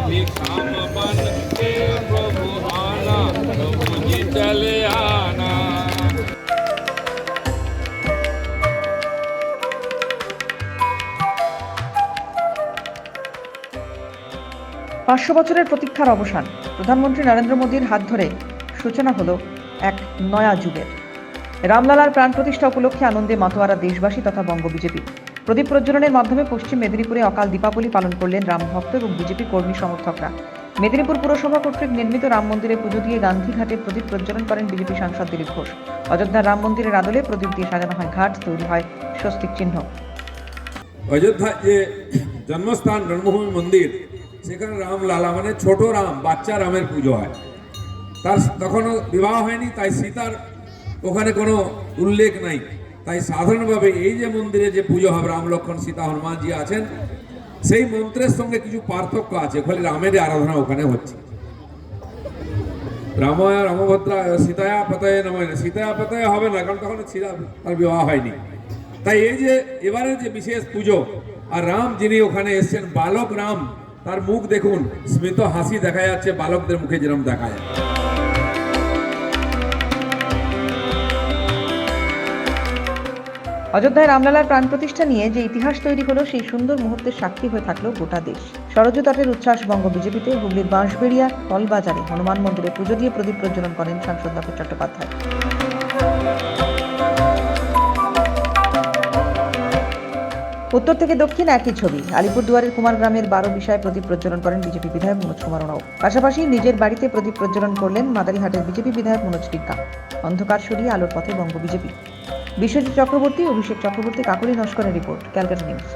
अभी काम बन के प्रभु आना प्रभु जी चले आना পাঁচশো বছরের প্রতীক্ষার অবসান প্রধানমন্ত্রী নরেন্দ্র মোদীর হাত ধরে সূচনা হলো এক নয়া যুগের রামলালার প্রাণ প্রতিষ্ঠা উপলক্ষে আনন্দে মাতোয়ারা দেশবাসী তথা বঙ্গ বিজেপি প্রদীপ প্রজ্বলনের মাধ্যমে পশ্চিম মেদিনীপুরে অকাল দীপাবলি পালন করলেন রাম ভক্ত এবং বিজেপি কর্মী সমর্থকরা। মেদিনীপুর পুরসভা কর্তৃক নির্মিত রাম মন্দিরে পুজো দিয়ে গান্ধীঘাটে প্রদীপ প্রজ্বলন করেন বিজেপি সাংসদ দিলীপ ঘোষ। অযোধ্যার রাম মন্দিরের আদলে প্রদীপ দিয়ে সাজানো হয় ঘাট, তৈরি হয় স্বস্তিক চিহ্ন। অযোধ্যা যে জন্মস্থান জন্মভূমি মন্দির, সেখানে রাম লালা মানে ছোট রাম, বাচ্চা রামের পুজো হয়। তার তখনও বিবাহ হয়নি, তাই সীতার ওখানে কোনো উল্লেখ নাই। তাই সাধারণভাবে এই যে মন্দিরে যে পুজো হবে, রাম লক্ষণ, সীতা হনুমানজি আছেন, সেই মন্ত্রের সঙ্গে কিছু পার্থক্য আছে ফলে রামের আরাধনা ওখানে হচ্ছে। রামায় রামভদ্রা সীতায়া পতয়ে নময় সীতায়া পতয়ে হবে না, কারণ তখন তার বিবাহ হয়নি। তাই এই যে এবারে যে বিশেষ পুজো, আর রাম যিনি ওখানে এসেছেন, বালক রাম, তার মুখ দেখুন, স্মিত হাসি দেখা যাচ্ছে, বালকদের মুখে যেরকম দেখা যায় অযোধ্যায় রামলালার প্রাণ প্রতিষ্ঠা নিয়ে যে ইতিহাস তৈরি হলো, সেই সুন্দর মুহূর্তের সাক্ষী হয়ে থাকল গোটা দেশ। সরজ তটের উচ্ছ্বাস বঙ্গ বিজেপিতে, হুগলির বাঁশবেড়িয়া, কলবাজারে হনুমান মন্দিরে পুজো দিয়ে প্রদীপ প্রজ্বলন করেন সাংসদ ডক্টর চট্টোপাধ্যায়। উত্তর থেকে দক্ষিণ একই ছবি। আলিপুরদুয়ারের কুমারগ্রামের বারো বিষয়ে প্রদীপ প্রজ্বলন করেন বিজেপি বিধায়ক মনোজ কুমার ওরাও পাশাপাশি নিজের বাড়িতে প্রদীপ প্রজ্বলন করলেন মাদারিহাটের বিজেপি বিধায়ক মনোজ টিক্কা। অন্ধকার সরিয়ে আলোর পথে বঙ্গ বিজেপি। বিশ্বজিৎ চক্রবর্তী অভিষেক চক্রবর্তী কাকুরি নস্করের রিপোর্ট ক্যালকাটা নিউজ।